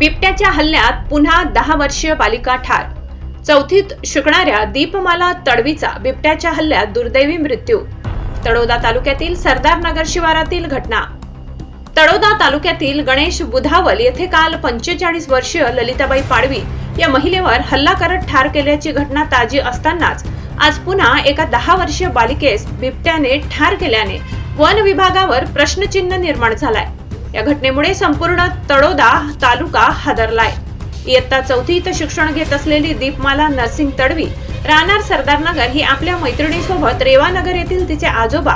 बिबट्याच्या हल्ल्यात पुन्हा दहा वर्षीय बालिका ठार. चौथीत शिकणाऱ्या दीपमाला तडवीचा बिबट्याच्या हल्ल्यात दुर्दैवी मृत्यू. तळोदा तालुक्यातील सरदार नगर शिवारातील घटना. तळोदा तालुक्यातील गणेश बुधावल येथे काल पंचेचाळीस वर्षीय ललिताबाई पाडवी या महिलेवर हल्ला करत ठार केल्याची घटना ताजी असतानाच आज पुन्हा एका दहा वर्षीय बालिकेस बिबट्याने ठार केल्याने वन विभागावर प्रश्नचिन्ह निर्माण झालाय. या घटनेमुळे संपूर्ण तडोदा तालुका हादरलाय. इयत्ता चौथीत शिक्षण घेत असलेली दीपमाला नरसिंग तडवी राहणार सरदारनगर ही आपल्या मैत्रिणीसोबत रेवानगर येथील तिचे आजोबा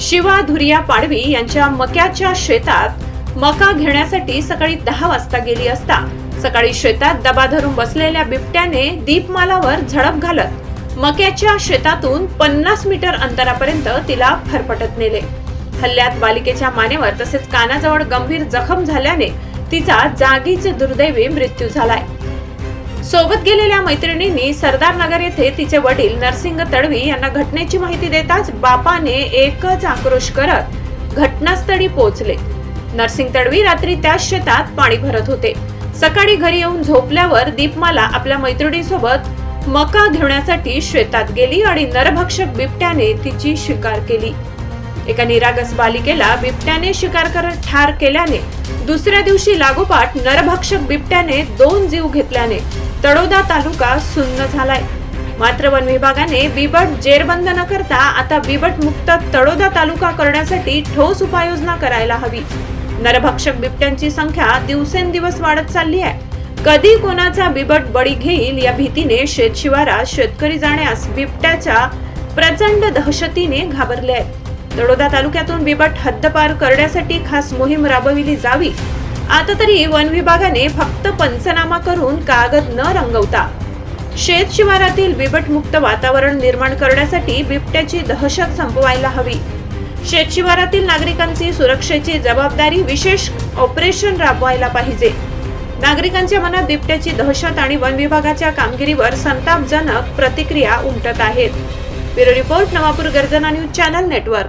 शिवा धुरिया पाडवी यांच्या मक्याच्या शेतात मका घेण्यासाठी सकाळी दहा वाजता गेली असता सकाळी शेतात दबा धरून बसलेल्या बिबट्याने दीपमालावर झडप घालत मक्याच्या शेतातून पन्नास मीटर अंतरापर्यंत तिला फरफटत नेले. हल्ल्यात बालिकेच्या मानेवर तसेच कानाजवळ गंभीर जखम झाल्याने तिचा जागीच दुर्दैवी मृत्यू झालाय. सोबत गेलेल्या मैत्रिणींनी सरदार नगर येथे तिचे वडील नरसिंग तडवी यांना घटनेची माहिती देताच बापाने एकच आक्रोश करत घटनास्थळी पोहोचले. नरसिंग तडवी रात्री त्याच शेतात पाणी भरत होते. सकाळी घरी येऊन झोपल्यावर दीपमाला आपल्या मैत्रिणीसोबत मका घेण्यासाठी शेतात गेली आणि नरभक्षक बिबट्याने तिची शिकार केली. एका निरागस बालिकेला बिबट्याने शिकार करत ठार केल्याने दुसऱ्या दिवशी लागोपाठ नरभक्षक बिबट्याने दोन जीव घेतल्याने तळोदा तालुका सुन्न झालाय. मात्र वन विभागाने बिबट जेरबंद न करता आता बिबट मुक्त तळोदा तालुका करण्यासाठी ठोस उपाययोजना करायला हवी. नरभक्षक बिबट्यांची संख्या दिवसेंदिवस वाढत चालली आहे. कधी कोणाचा बिबट बळी घेईल या भीतीने शेतशिवारात शेतकरी जाण्यास बिबट्याच्या प्रचंड दहशतीने घाबरले आहेत. तळोदा तालुक्यातून बिबट हद्दपार करण्यासाठी खास मोहीम राबविली जावी. आता तरी वन विभागाने फक्त पंचनामा करून कागद न रंगवता शेत शिवारातील बिबट मुक्त वातावरण निर्माण करण्यासाठी बिबट्याची दहशत संपवायला हवी. शेत शिवारातील नागरिकांची सुरक्षेची जबाबदारी विशेष ऑपरेशन राबवायला पाहिजे. नागरिकांच्या मनात बिबट्याची दहशत आणि वन विभागाच्या कामगिरीवर संतापजनक प्रतिक्रिया उमटत आहेत. ब्युरो रिपोर्ट नवापूर गर्जना न्यूज चॅनल नेटवर्क.